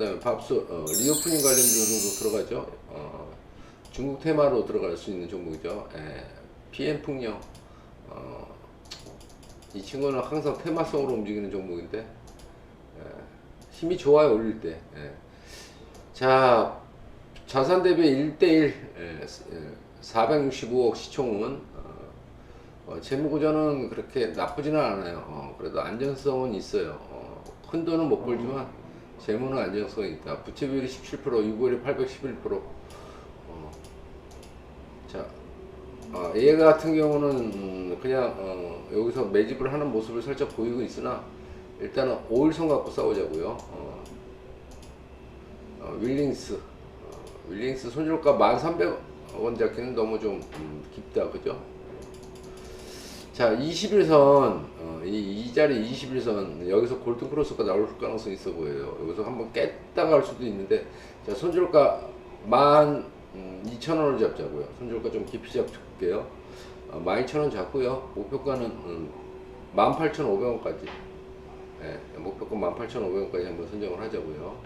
그다음에 밥수 어, 리오프닝 관련주로도 들어가죠. 어, 중국 테마로 들어갈 수 있는 종목이죠. 예, PM 풍력. 어, 이 친구는 항상 테마성으로 움직이는 종목인데 예, 힘이 좋아요 올릴 때. 예. 자 자산 대비 1대1 예, 465억 시총은 어, 어, 재무구조는 그렇게 나쁘지는 않아요. 어, 그래도 안정성은 있어요. 어, 큰 돈은 못 벌지만 재무는 안정성이 있다. 부채 비율이 17%, 유보율이 811%. 어, 자, 어, 얘 같은 경우는 음, 그냥 어, 여기서 매집을 하는 모습을 살짝 보이고 있으나 일단은 5일선 갖고 싸우자고요. 어, 어, 윌링스 어, 윌링스 손절가 1,300원 잡기는 너무 좀 음, 깊다 그죠? 자 21선 어, 이, 이 자리 21선 여기서 골든 크로스가 나올 가능성이 있어 보여요. 여기서 한번 깼다가 갈 수도 있는데 자 손절가 12,000원을 잡자고요. 손절가 좀 깊이 잡을게요. 어, 12,000원 잡고요. 목표가는 음, 18,500원까지. 예, 목표가 18,500원까지 한번 선정을 하자고요.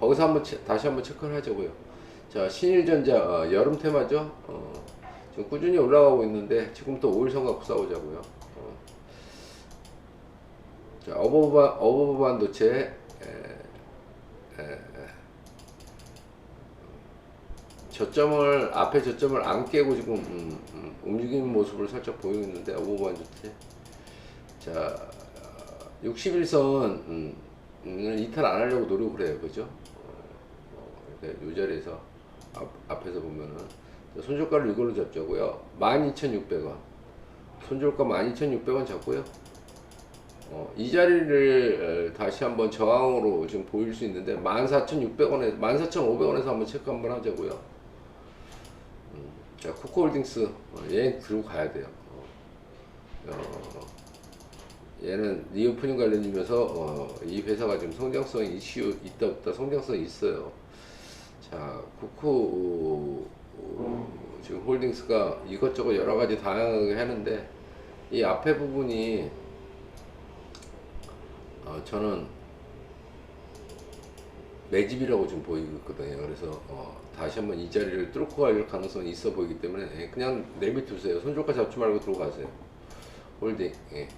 거기서 한번 체- 다시 한번 체크를 하자고요. 자 신일전자 어, 여름 테마죠. 어, 지금 꾸준히 올라가고 있는데 지금부터 5일선 갖고 싸우자고요. 어. 자 어버브 반도체 에, 에, 에. 저점을 앞에 저점을 안 깨고 지금 음, 음, 움직이는 모습을 살짝 보이고 있는데 어버브 반 도체 자 61선 음, 음, 이탈 안 하려고 노력을 해요, 그죠? 어, 이 자리에서 앞, 앞에서 보면은 자, 손절가를 이걸로 잡자고요. 12,600원. 손절가 12,600원 잡고요. 어, 이 자리를 에, 다시 한번 저항으로 지금 보일 수 있는데 14,600원에 14,500원에서 한번 체크 한번 하자고요. 음, 자, 쿠코홀딩스 어, 얘 들고 가야 돼요. 어, 어, 얘는 리오프닝 관련이면서 어, 이 회사가 지금 성장성이 이슈 있다 없다 성장성이 있어요. 자 어, 지금 홀딩스가 이것저것 여러 가지 다양하게 하는데 이 앞에 부분이 어, 저는 매집이라고 지금 보이고 있거든요. 그래서 어, 다시 한번 이 자리를 뚫고 갈 가능성이 있어 보이기 때문에 예, 그냥 내비두세요. 손절가 잡지 말고 들어가세요. 홀딩. 예.